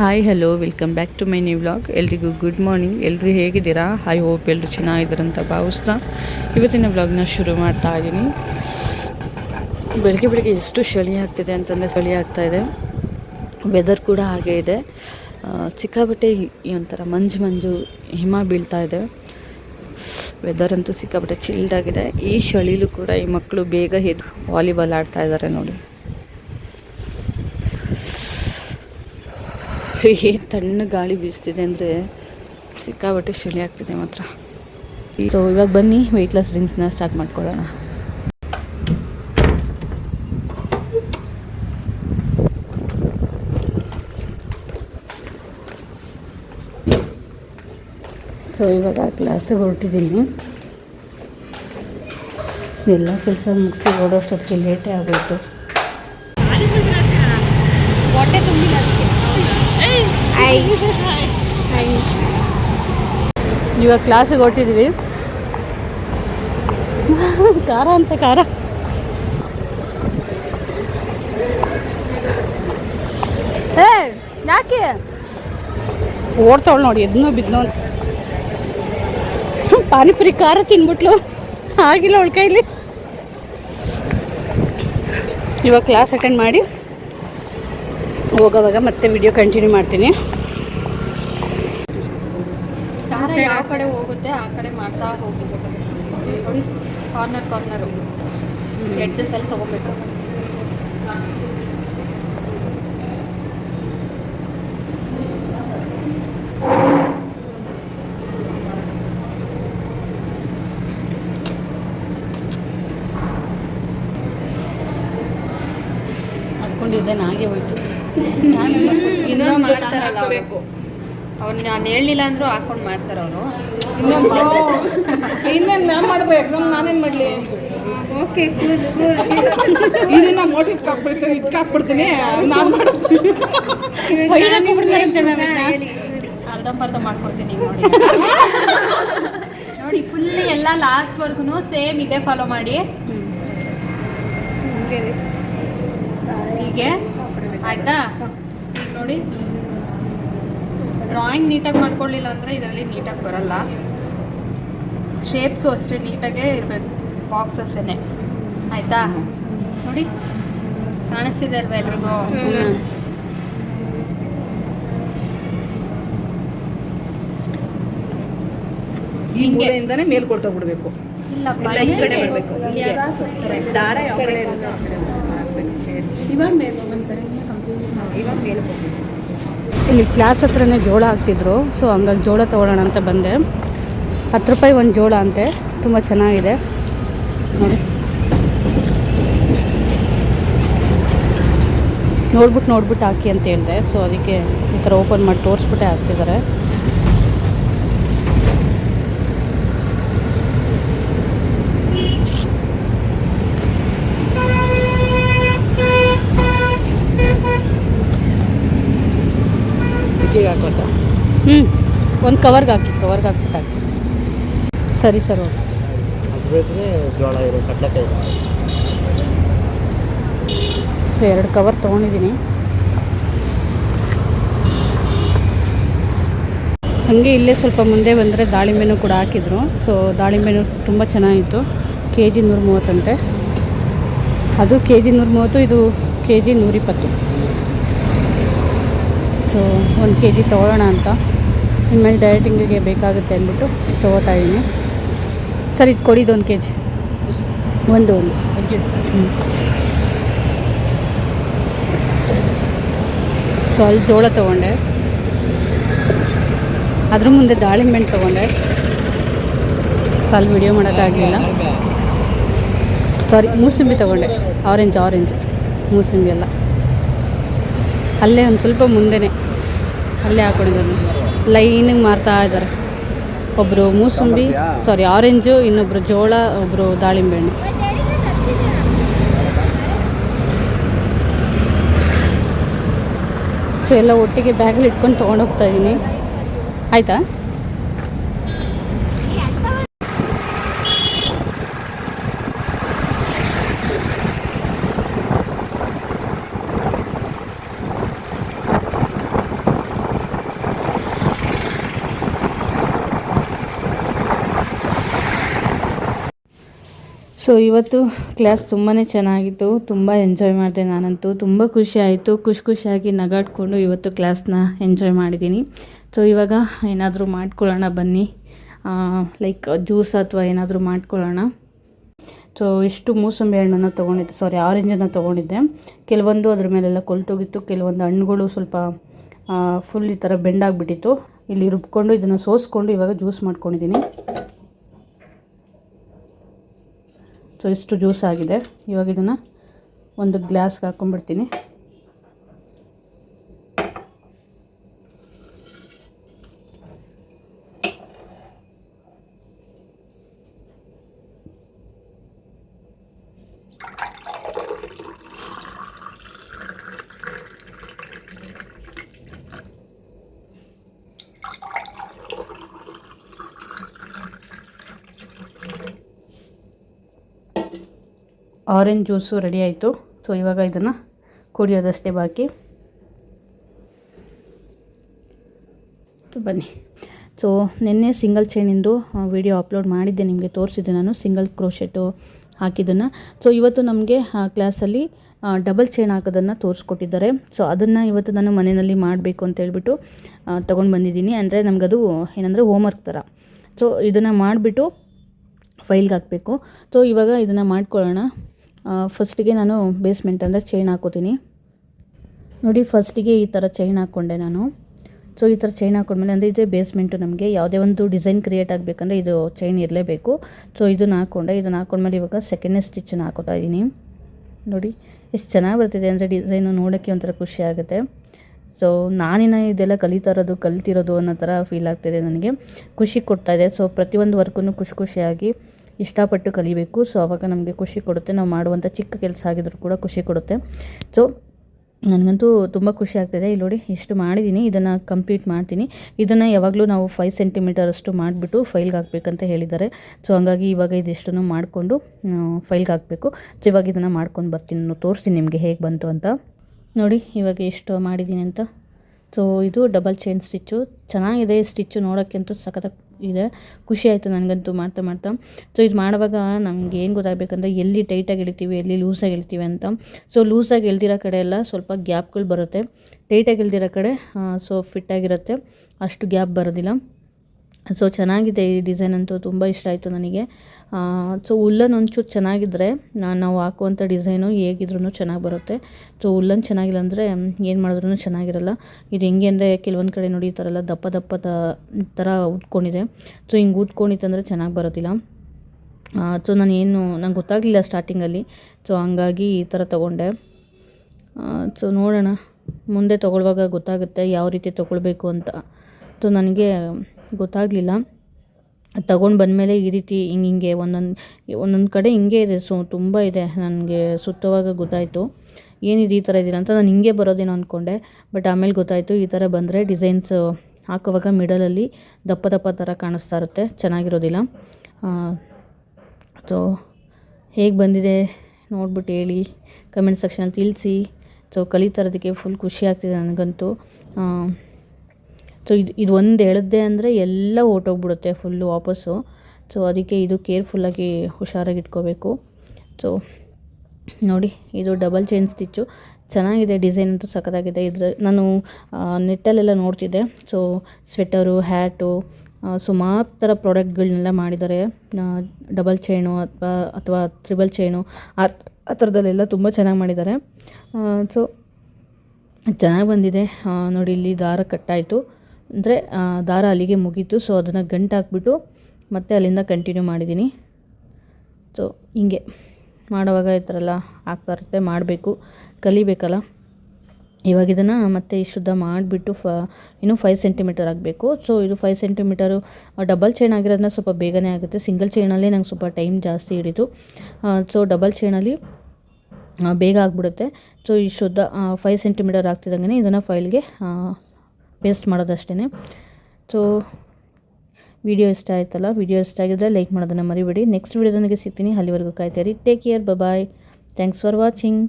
Hi hello welcome back to my new vlog ಎಲ್ರಿಗೂ good morning ಎಲ್ಲರೂ ಹೇಗಿದ್ದೀರಾ? I hope ಎಲ್ಲರೂ ಚೆನ್ನಾಗಿದ್ದಾರೆ ಅಂತ ಭಾವಿಸ್ತಾ. ಇವತ್ತಿನ ವ್ಲಾಗ್ನ ಶುರು ಮಾಡ್ತಾ ಇದ್ದೀನಿ. ಬೆಳಗ್ಗೆ ಬೆಳಗ್ಗೆ ಎಷ್ಟು ಚಳಿ ಆಗ್ತಿದೆ ಅಂತಂದರೆ ಚಳಿ ಆಗ್ತಾ ಇದೆ. ವೆದರ್ ಕೂಡ ಹಾಗೆ ಇದೆ. ಸಿಕ್ಕಾಬಟ್ಟೆ ಒಂಥರ ಮಂಜು ಮಂಜು ಹಿಮ ಬೀಳ್ತಾ ಇದೆ. ವೆದರ್ ಅಂತೂ ಸಿಕ್ಕಾಬಟ್ಟೆ ಚಿಲ್ಡ್ ಆಗಿದೆ. ಈ ಚಳಿಲೂ ಕೂಡ ಈ ಮಕ್ಕಳು ಬೇಗ ಎದ್ದು ವಾಲಿಬಾಲ್ ಆಡ್ತಾ ಇದ್ದಾರೆ ನೋಡಿ. ಏನು ತಣ್ಣ ಗಾಳಿ ಬೀಸ್ತಿದೆ ಅಂದರೆ ಸಿಕ್ಕಾಪಟ್ಟೆ ಚಳಿ ಆಗ್ತಿದೆ ಮಾತ್ರ. ಸೊ ಇವಾಗ ಬನ್ನಿ ವೆಯ್ಟ್ ಲಾಸ್ ಡ್ರಿಂಕ್ಸ್ನ ಸ್ಟಾರ್ಟ್ ಮಾಡ್ಕೊಳ್ಳೋಣ. ಸೊ ಇವಾಗ ಕ್ಲಾಸಿಗೆ ಹೊರಟಿದ್ದೀನಿ. ಎಲ್ಲ ಕೆಲಸ ಮುಗಿಸಿ ಓಡೋಷ್ಟೊತ್ತಿಗೆ ಲೇಟೇ ಆಗೋಯ್ತು. ಹೊಟ್ಟೆ ತುಂಬಿಲ್ಲ. ಇವಾಗ ಕ್ಲಾಸಿಗೆ ಹೊರಟಿದ್ದೀವಿ ಖಾರ ಅಂತ ಖಾರ. ಏ ಯಾಕೆ? ಓಡ್ತಾವಳು ನೋಡಿ ಎದ್ನೋ ಬಿದ್ನೋ ಅಂತ. ಪಾನಿಪುರಿ ಖಾರ ತಿನ್ಬಿಟ್ಲು. ಆಗಿಲ್ಲ ಅವಳ ಕೈಲಿ. ಇವಾಗ ಕ್ಲಾಸ್ ಅಟೆಂಡ್ ಮಾಡಿ. ಹೋಗೋವಾಗ ಮತ್ತೆ ವಿಡಿಯೋ ಕಂಟಿನ್ಯೂ ಮಾಡ್ತೀನಿ. ದಾರ ಯಾವ ಕಡೆ ಹೋಗುತ್ತೆ ಆ ಕಡೆ ಮಾಡ್ತಾ ಹೋಗಿ ನೋಡಿ ಕಾರ್ನರ್ ಕಾರ್ನರು ಎಡ್ಜಸ್ ಅಲ್ಲಿ ತಗೋಬೇಕು. ಡಿಸೈನ್ ಆಗೇ ಹೋಯ್ತು. ಇನ್ನೊಂದು ಮಾಡ್ತಾರಲ್ಲ ಅವರು ನಾನು ಹೇಳಲಿಲ್ಲ ಅಂದ್ರು ಹಾಕೊಂಡು ಮಾಡ್ತಾರೆ ಅವರು. ಇನ್ನೇನು ಮ್ಯಾಮ್ ಮಾಡ್ಬೇಕು ಎಕ್ಸಾಮ್ ನಾನೇನು ಮಾಡಲಿ? ಓಕೆ ಗುಡ್ ಇದನ್ನ ಮೋಟಿವ್ ಹಾಕ್ಬಿಡ್ತೀನಿ ಇದಕ್ಕೆ ಹಾಕ್ಬಿಡ್ತೀನಿ ನಾನು ಮಾಡ್ತೀನಿ ಅರ್ಧಂಬರ್ಧ ಮಾಡ್ಕೊಡ್ತೀನಿ ನೋಡಿ. ನೋಡಿ ಫುಲ್ ಎಲ್ಲ ಲಾಸ್ಟ್ವರೆಗೂ ಸೇಮ್ ಇದೆ ಫಾಲೋ ಮಾಡಿ. ಹೀಗೆ. ಆಯ್ತಾ? ಈಗ ನೋಡಿ. ಡ್ರಾಯಿಂಗ್ ನೀಟಾಗಿ ಮಾಡ್ಕೊಳ್ಳಿಲ್ಲ ಅಂದರೆ ಇದರಲ್ಲಿ ನೀಟಾಗಿ ಬರಲ್ಲ. ಶೇಪ್ಸು ಅಷ್ಟೇ ನೀಟಾಗೇ ಇರಬೇಕು ಬಾಕ್ಸಸ್ಸೇ ಆಯಿತಾ? ನೋಡಿ ಕಾಣಿಸ್ತಿದೆ ಅಲ್ವಾ ಎಲ್ರಿಗೂ? ಈ ಮೂಲೆಯಿಂದಾನೇ ಮೇಲ್ ಕೊಟ್ಟೋಗ್ಬಿಡ್ಬೇಕು ದಾರ ಯಾವ ಕಡೆ ಇರುತ್ತೋ ಆ ಕಡೆ ಹಾಕ್ಬೇಕು. ಸೇರಿ. ಇವಾಗ ಮೇಲೆ ಹೋಗ್ಬೇಕು. ಇಲ್ಲಿ ಕ್ಲಾಸ್ ಹತ್ರನೇ ಜೋಳ ಹಾಕ್ತಿದ್ರು ಸೊ ಹಂಗಾಗಿ ಜೋಳ ತೊಗೊಳ್ಳೋಣ ಅಂತ ಬಂದೆ. ಹತ್ತು ರೂಪಾಯಿ ಒಂದು ಜೋಳ ಅಂತೆ, ತುಂಬ ಚೆನ್ನಾಗಿದೆ. ನೋಡಿ. ನೋಡ್ಬಿಟ್ಟು ನೋಡ್ಬಿಟ್ಟು ಹಾಕಿ ಅಂತ ಹೇಳಿದೆ ಸೊ ಅದಕ್ಕೆ ಈ ಥರ ಓಪನ್ ಮಾಡಿ ತೋರಿಸ್ಬಿಟ್ಟೆ ಹಾಕ್ತಿದ್ದಾರೆ. ಬಿಟ್ಟಿಗೆ ಹಾಕೋತ ಹ್ಞೂ ಒಂದು ಕವರ್ಗೆ ಹಾಕಿ ಕವರ್ಗೆ ಹಾಕ್ಬಿಟ್ಟು ಹಾಕಿ ಸರಿ ಸರ್ ಓಕೆ. ಜೋಳ ಇರೋ ಕಡ್ಲೆಕಾಯಿ ಸೊ ಎರಡು ಕವರ್ ತೊಗೊಂಡಿದ್ದೀನಿ. ಹಾಗೆ ಇಲ್ಲೇ ಸ್ವಲ್ಪ ಮುಂದೆ ಬಂದರೆ ದಾಳಿಂಬೆನೂ ಕೂಡ ಹಾಕಿದ್ರು. ಸೊ ದಾಳಿಂಬೆನೂ ತುಂಬ ಚೆನ್ನಾಗಿತ್ತು. ಕೆ ಜಿ ನೂರ ಮೂವತ್ತಂತೆ. ಅದು ಕೆ ಜಿ ನೂರ ಮೂವತ್ತು ಇದು ಕೆ ಜಿ ನೂರಿಪ್ಪತ್ತು ಸೊ ಒಂದು ಕೆ ಜಿ ತೊಗೊಳ್ಳೋಣ ಅಂತ. ಇನ್ಮೇಲೆ ಡಯಟಿಂಗಿಗೆ ಬೇಕಾಗುತ್ತೆ ಅಂದ್ಬಿಟ್ಟು ತೊಗೋತಾ ಇದ್ದೀನಿ ಸರ್ ಇದು ಕೊಡಿದು ಒಂದು ಕೆ ಜಿ ಒಂದು ಒಂದು. ಸೊ ಅಲ್ಲಿ ಜೋಳ ತೊಗೊಂಡೆ. ಅದ್ರ ಮುಂದೆ ದಾಳಿಂಬೆ ತೊಗೊಂಡೆ. ಸೊ ಅಲ್ಲಿ ವಿಡಿಯೋ ಮಾಡೋಕ್ಕಾಗಲಿಲ್ಲ ಸಾರಿ ಮೂಸಂಬಿ ತೊಗೊಂಡೆ. ಆರೆಂಜ್ ಆರೆಂಜ್ ಮೂಸಂಬಿ ಎಲ್ಲ ಅಲ್ಲೇ ಒಂದು ಸ್ವಲ್ಪ ಮುಂದೆನೆ. ಅಲ್ಲೇ ಹಾಕೊಂಡಿದ್ದಾರೆ. ಲೈನಿಗೆ ಮಾರ್ತಾ ಇದ್ದಾರೆ. ಒಬ್ಬರು ಮೂಸುಂಬಿ ಸಾರಿ ಆರೆಂಜು ಇನ್ನೊಬ್ಬರು ಜೋಳ ಒಬ್ಬರು ದಾಳಿಂಬೆ ಹಣ್ಣು ಸೊ ಎಲ್ಲ ಒಟ್ಟಿಗೆ ಬ್ಯಾಗಲ್ಲಿ ಇಟ್ಕೊಂಡು ತೊಗೊಂಡೋಗ್ತಾ ಇದ್ದೀನಿ ಆಯಿತಾ? ಸೊ ಇವತ್ತು ಕ್ಲಾಸ್ ತುಂಬಾ ಚೆನ್ನಾಗಿತ್ತು, ತುಂಬ ಎಂಜಾಯ್ ಮಾಡಿದೆ ನಾನಂತೂ. ತುಂಬ ಖುಷಿ ಆಯಿತು, ಖುಷಿ ಖುಷಿಯಾಗಿ ನಗಾಡ್ಕೊಂಡು ಇವತ್ತು ಕ್ಲಾಸ್ನ ಎಂಜಾಯ್ ಮಾಡಿದ್ದೀನಿ. ಸೊ ಇವಾಗ ಏನಾದರೂ ಮಾಡ್ಕೊಳ್ಳೋಣ, ಬನ್ನಿ. ಲೈಕ್ ಜ್ಯೂಸ್ ಅಥವಾ ಏನಾದರೂ ಮಾಡ್ಕೊಳ್ಳೋಣ. ಸೊ ಇಷ್ಟು ಮೂಸಂಬಿ ಹಣ್ಣನ್ನು ತೊಗೊಂಡಿದ್ದೆ. ಸಾರಿ ಆರೆಂಜನ್ನು ತೊಗೊಂಡಿದ್ದೆ. ಕೆಲವೊಂದು ಅದ್ರ ಮೇಲೆಲ್ಲ ಕೊಲ್ಟೋಗಿತ್ತು ಕೆಲವೊಂದು ಹಣ್ಣುಗಳು ಸ್ವಲ್ಪ ಫುಲ್ ಈ ಥರ ಬೆಂಡಾಗಿಬಿಟ್ಟಿತ್ತು. ಇಲ್ಲಿ ರುಬ್ಕೊಂಡು ಇದನ್ನು ಸೋಸ್ಕೊಂಡು ಇವಾಗ ಜ್ಯೂಸ್ ಮಾಡ್ಕೊಂಡಿದ್ದೀನಿ. ಸೊ ಇಷ್ಟು ಜ್ಯೂಸ್ ಆಗಿದೆ. ಇವಾಗ ಇದನ್ನು ಒಂದು ಗ್ಲಾಸ್ಗೆ ಹಾಕ್ಕೊಂಡ್ಬಿಡ್ತೀನಿ ಆರೆಂಜ್ ಜ್ಯೂಸು ರೆಡಿ ಆಯಿತು. ಸೊ ಇವಾಗ ಇದನ್ನು ಕುಡಿಯೋದಷ್ಟೇ ಬಾಕಿ. ಬನ್ನಿ. ಸೊ ನಿನ್ನೆ ಸಿಂಗಲ್ ಚೈನಿಂದು ವಿಡಿಯೋ ಅಪ್ಲೋಡ್ ಮಾಡಿದ್ದೆ. ನಿಮಗೆ ತೋರಿಸಿದ್ದೆ ನಾನು ಸಿಂಗಲ್ ಕ್ರೋಶೆಟು ಹಾಕಿದ್ದನ್ನು. ಸೊ ಇವತ್ತು ನಮಗೆ ಕ್ಲಾಸಲ್ಲಿ ಡಬಲ್ ಚೈನ್ ಹಾಕೋದನ್ನು ತೋರಿಸ್ಕೊಟ್ಟಿದ್ದಾರೆ. ಸೊ ಅದನ್ನು ಇವತ್ತು ನಾನು ಮನೆಯಲ್ಲಿ ಮಾಡಬೇಕು ಅಂತ ಹೇಳ್ಬಿಟ್ಟು ತೊಗೊಂಡು ಬಂದಿದ್ದೀನಿ. ಅಂದರೆ ನಮಗದು ಏನಂದರೆ ಹೋಮ್ವರ್ಕ್ ಥರ ಸೊ ಇದನ್ನು ಮಾಡಿಬಿಟ್ಟು ಫೈಲ್ಗೆ ಹಾಕಬೇಕು. ಸೊ ಇವಾಗ ಇದನ್ನು ಮಾಡ್ಕೊಳ್ಳೋಣ. ಫಸ್ಟಿಗೆ ನಾನು ಬೇಸ್ಮೆಂಟ್ ಅಂದರೆ ಚೈನ್ ಹಾಕೋತೀನಿ. ನೋಡಿ ಫಸ್ಟಿಗೆ ಈ ಥರ ಚೈನ್ ಹಾಕ್ಕೊಂಡೆ ನಾನು. ಸೊ ಈ ಥರ ಚೈನ್ ಹಾಕೊಂಡ್ಮೇಲೆ ಅಂದರೆ ಇದೇ ಬೇಸ್ಮೆಂಟು ನಮಗೆ ಯಾವುದೇ ಒಂದು ಡಿಸೈನ್ ಕ್ರಿಯೇಟ್ ಆಗಬೇಕಂದ್ರೆ ಇದು ಚೈನ್ ಇರಲೇಬೇಕು. ಸೊ ಇದನ್ನು ಹಾಕ್ಕೊಂಡೆ ಇದನ್ನು ಹಾಕ್ಕೊಂಡ್ಮೇಲೆ ಇವಾಗ ಸೆಕೆಂಡ್ನೇ ಸ್ಟಿಚ್ಚನ್ನು ಹಾಕೋತಾ ಇದ್ದೀನಿ ನೋಡಿ, ಎಷ್ಟು ಚೆನ್ನಾಗಿ ಬರ್ತಿದೆ ಅಂದರೆ ಡಿಸೈನು ನೋಡೋಕ್ಕೆ ಒಂಥರ ಖುಷಿ ಆಗುತ್ತೆ. ಸೊ ನಾನಿನ ಇದೆಲ್ಲ ಕಲಿತಾ ಇರೋದು, ಕಲ್ತಿರೋದು ಅನ್ನೋ ಥರ ಫೀಲ್ ಆಗ್ತಿದೆ ನನಗೆ. ಖುಷಿ ಕೊಡ್ತಾಯಿದೆ ಸೊ ಪ್ರತಿಯೊಂದು ವರ್ಕೂ ಖುಷಿ ಖುಷಿಯಾಗಿ ಇಷ್ಟಪಟ್ಟು ಕಲಿಬೇಕು. ಸೊ ಆವಾಗ ನಮಗೆ ಖುಷಿ ಕೊಡುತ್ತೆ. ನಾವು ಮಾಡುವಂಥ ಚಿಕ್ಕ ಕೆಲಸ ಆಗಿದ್ರು ಕೂಡ ಖುಷಿ ಕೊಡುತ್ತೆ. ಸೊ ನನಗಂತೂ ತುಂಬ ಖುಷಿ ಆಗ್ತಿದೆ. ಇಲ್ಲಿ ನೋಡಿ, ಇಷ್ಟು ಮಾಡಿದ್ದೀನಿ ಇದನ್ನು ಕಂಪ್ಲೀಟ್ ಮಾಡ್ತೀನಿ. ಇದನ್ನು ಯಾವಾಗಲೂ ನಾವು ಫೈವ್ ಸೆಂಟಿಮೀಟರ್ ಅಷ್ಟು ಮಾಡಿಬಿಟ್ಟು ಫೈಲ್ಗೆ ಹಾಕಬೇಕಂತ ಹೇಳಿದ್ದಾರೆ. ಸೊ ಹಂಗಾಗಿ ಇವಾಗ ಇದಿಷ್ಟನ್ನು ಮಾಡಿಕೊಂಡು ಫೈಲ್ಗೆ ಹಾಕಬೇಕು. ಸೊ ಇವಾಗ ಇದನ್ನು ಮಾಡ್ಕೊಂಡು ಬರ್ತೀನಿ. ತೋರಿಸ್ತೀನಿ ನಿಮಗೆ ಹೇಗೆ ಬಂತು ಅಂತ. ನೋಡಿ, ಇವಾಗ ಎಷ್ಟು ಮಾಡಿದ್ದೀನಿ ಅಂತ. ಸೊ ಇದು ಡಬಲ್ ಚೈನ್ ಸ್ಟಿಚ್ಚು ಚೆನ್ನಾಗಿದೆ ಸ್ಟಿಚ್ಚು ನೋಡೋಕ್ಕೆ ಅಂತೂ ಸಖತ್ ಇದೆ. ಖುಷಿ ಆಯಿತು ನನಗಂತೂ ಮಾಡ್ತಾ ಮಾಡ್ತಾ. ಸೊ ಇದು ಮಾಡುವಾಗ ನಮ್ಗೆ ಏನು ಗೊತ್ತಾಗಬೇಕಂದ್ರೆ ಎಲ್ಲಿ ಟೈಟಾಗಿ ಎಳಿತೀವಿ ಎಲ್ಲಿ ಲೂಸಾಗಿ ಎಳಿತೀವಿ ಅಂತ. ಸೊ ಲೂಸಾಗಿ ಎಳ್ದಿರೋ ಕಡೆ ಎಲ್ಲ ಸ್ವಲ್ಪ ಗ್ಯಾಪ್ಗಳು ಬರುತ್ತೆ. ಟೈಟಾಗಿ ಎಳ್ದಿರೋ ಕಡೆ ಸೊ ಫಿಟ್ಟಾಗಿರುತ್ತೆ ಅಷ್ಟು ಗ್ಯಾಪ್ ಬರೋದಿಲ್ಲ. ಸೊ ಚೆನ್ನಾಗಿದೆ ಈ ಡಿಸೈನ್ ಅಂತೂ ತುಂಬ ಇಷ್ಟ ಆಯಿತು ನನಗೆ. ಸೊ ಉಲ್ಲನ್ ಒಂಚೂರು ಚೆನ್ನಾಗಿದ್ದರೆ ನಾವು ಹಾಕುವಂಥ ಡಿಸೈನು ಹೇಗಿದ್ರೂ ಚೆನ್ನಾಗಿ ಬರುತ್ತೆ. ಸೊ ಉಲ್ಲನ್ ಚೆನ್ನಾಗಿಲ್ಲ ಅಂದರೆ ಏನು ಮಾಡಿದ್ರೂ ಚೆನ್ನಾಗಿರಲ್ಲ. ಇದು ಹೆಂಗೆ ಅಂದರೆ ಕೆಲವೊಂದು ಕಡೆ ನೋಡಿ ಈ ಥರ ಎಲ್ಲ ದಪ್ಪ ದಪ್ಪದ ಥರ ಉಟ್ಕೊಂಡಿದೆ. ಸೊ ಹಿಂಗೆ ಊದ್ಕೊಂಡಿತ್ತಂದರೆ ಚೆನ್ನಾಗಿ ಬರೋದಿಲ್ಲ. ಸೊ ನಾನು ಏನು ನಂಗೆ ಗೊತ್ತಾಗಲಿಲ್ಲ ಸ್ಟಾರ್ಟಿಂಗಲ್ಲಿ. ಸೊ ಹಂಗಾಗಿ ಈ ಥರ ತೊಗೊಂಡೆ. ಸೊ ನೋಡೋಣ. ಮುಂದೆ ತೊಗೊಳ್ಳುವಾಗ ಗೊತ್ತಾಗುತ್ತೆ ಯಾವ ರೀತಿ ತೊಗೊಳ್ಬೇಕು ಅಂತ. ಸೊ ನನಗೆ ಗೊತ್ತಾಗಲಿಲ್ಲ. ತಗೊಂಡು ಬಂದಮೇಲೆ ಈ ರೀತಿ ಹಿಂಗೆ ಹಿಂಗೆ ಒಂದೊಂದು ಒಂದೊಂದು ಕಡೆ ಹಿಂಗೆ ಇದೆ. ಸೊ ತುಂಬ ಇದೆ. ನನಗೆ ಸುತ್ತುವಾಗ ಗೊತ್ತಾಯಿತು. ಏನಿದೆ ಈ ಥರ ಇದಿಲ್ಲ ಅಂತ ನಾನು ಹಿಂಗೆ ಬರೋದೇನೋ ಅಂದ್ಕೊಂಡೆ ಬಟ್ ಆಮೇಲೆ ಗೊತ್ತಾಯಿತು ಈ ಥರ ಬಂದರೆ ಡಿಸೈನ್ಸ್ ಹಾಕುವಾಗ ಮಿಡಲಲ್ಲಿ ದಪ್ಪ ದಪ್ಪ ಥರ ಕಾಣಿಸ್ತಾ ಇರುತ್ತೆ. ಚೆನ್ನಾಗಿರೋದಿಲ್ಲ. ಸೊ ಹೇಗೆ ಬಂದಿದೆ ನೋಡ್ಬಿಟ್ಟು ಹೇಳಿ ಕಮೆಂಟ್ ಸೆಕ್ಷನಲ್ಲಿ ತಿಳಿಸಿ. ಸೊ ಕಲಿತಾ ಇರೋದಕ್ಕೆ ಫುಲ್ ಖುಷಿ ಆಗ್ತಿದೆ ನನಗಂತೂ. ಸೊ ಇದು ಇದು ಒಂದು ಎಳೆದೆ ಅಂದರೆ ಎಲ್ಲ ಹೊರ್ಟೋಗ್ಬಿಡುತ್ತೆ ಫುಲ್ಲು ವಾಪಸ್ಸು. ಸೊ ಅದಕ್ಕೆ ಇದು ಕೇರ್ಫುಲ್ಲಾಗಿ ಹುಷಾರಾಗಿ ಇಟ್ಕೋಬೇಕು. ಸೊ ನೋಡಿ, ಇದು ಡಬಲ್ ಚೈನ್ ಸ್ಟಿಚ್ಚು ಚೆನ್ನಾಗಿದೆ ಡಿಸೈನ್ ಅಂತೂ ಸಖತ್ತಾಗಿದೆ. ಇದ್ರ, ನಾನು ನೆಟ್ಟಲ್ಲೆಲ್ಲ ನೋಡ್ತಿದ್ದೆ. ಸೊ ಸ್ವೆಟರು ಹ್ಯಾಟು ಸುಮಾರು ಥರ ಪ್ರಾಡಕ್ಟ್ಗಳನ್ನೆಲ್ಲ ಮಾಡಿದ್ದಾರೆ. ಡಬಲ್ ಚೈನು ಅಥವಾ ಅಥವಾ ತ್ರಿಬಲ್ ಚೈನು ಆ ಆ ಥರದಲ್ಲೆಲ್ಲ ತುಂಬ ಚೆನ್ನಾಗಿ ಮಾಡಿದ್ದಾರೆ. ಸೊ ಚೆನ್ನಾಗಿ ಬಂದಿದೆ. ನೋಡಿ, ಇಲ್ಲಿ ದಾರ ಕಟ್ಟಾಯಿತು. ಅಂದರೆ ದಾರ ಅಲ್ಲಿಗೆ ಮುಗೀತು. ಸೊ ಅದನ್ನು ಗಂಟು ಹಾಕ್ಬಿಟ್ಟು ಮತ್ತೆ ಅಲ್ಲಿಂದ ಕಂಟಿನ್ಯೂ ಮಾಡಿದ್ದೀನಿ. ಸೊ ಹಿಂಗೆ. ಮಾಡುವಾಗ ಈ ಥರ ಎಲ್ಲ ಆಗ್ತಾ ಮಾಡಬೇಕು. ಕಲಿಬೇಕಲ್ಲ. ಇವಾಗ ಇದನ್ನು ಮತ್ತೆ ಶುದ್ಧ ಮಾಡಿಬಿಟ್ಟು ಫ, ಇನ್ನೂ ಫೈವ್ ಸೆಂಟಿಮೀಟರ್ ಆಗಬೇಕು ಸೊ ಇದು ಫೈವ್ ಸೆಂಟಿಮೀಟರು ಡಬಲ್ ಚೈನ್ ಆಗಿರೋದನ್ನ ಸ್ವಲ್ಪ ಬೇಗನೆ ಆಗುತ್ತೆ. ಸಿಂಗಲ್ ಚೈನಲ್ಲಿ ನಂಗೆ ಸ್ವಲ್ಪ ಟೈಮ್ ಜಾಸ್ತಿ ಹಿಡಿತು. ಸೊ ಡಬಲ್ ಚೈನಲ್ಲಿ ಬೇಗ ಆಗಿಬಿಡುತ್ತೆ. ಸೊ ಈ ಶುದ್ಧ ಫೈವ್ ಸೆಂಟಿಮೀಟರ್ ಆಗ್ತಿದ್ದಂಗೆ ಇದನ್ನು ಫೈಲ್ಗೆ ಪೇಸ್ಟ್ ಮಾಡೋದಷ್ಟೇ ಸೊ ವಿಡಿಯೋ ಇಷ್ಟ ಆಯ್ತಲ್ಲ? ವಿಡಿಯೋ ಇಷ್ಟ ಆಗಿದ್ದರೆ ಲೈಕ್ ಮಾಡೋದನ್ನು ಮರಿಬೇಡಿ. ನೆಕ್ಸ್ಟ್ ವಿಡಿಯೋದೊಂದಿಗೆ ಸಿಗ್ತೀನಿ. ಅಲ್ಲಿವರೆಗೂ ಕಾಯ್ತೀರಿ take care bye thanks for watching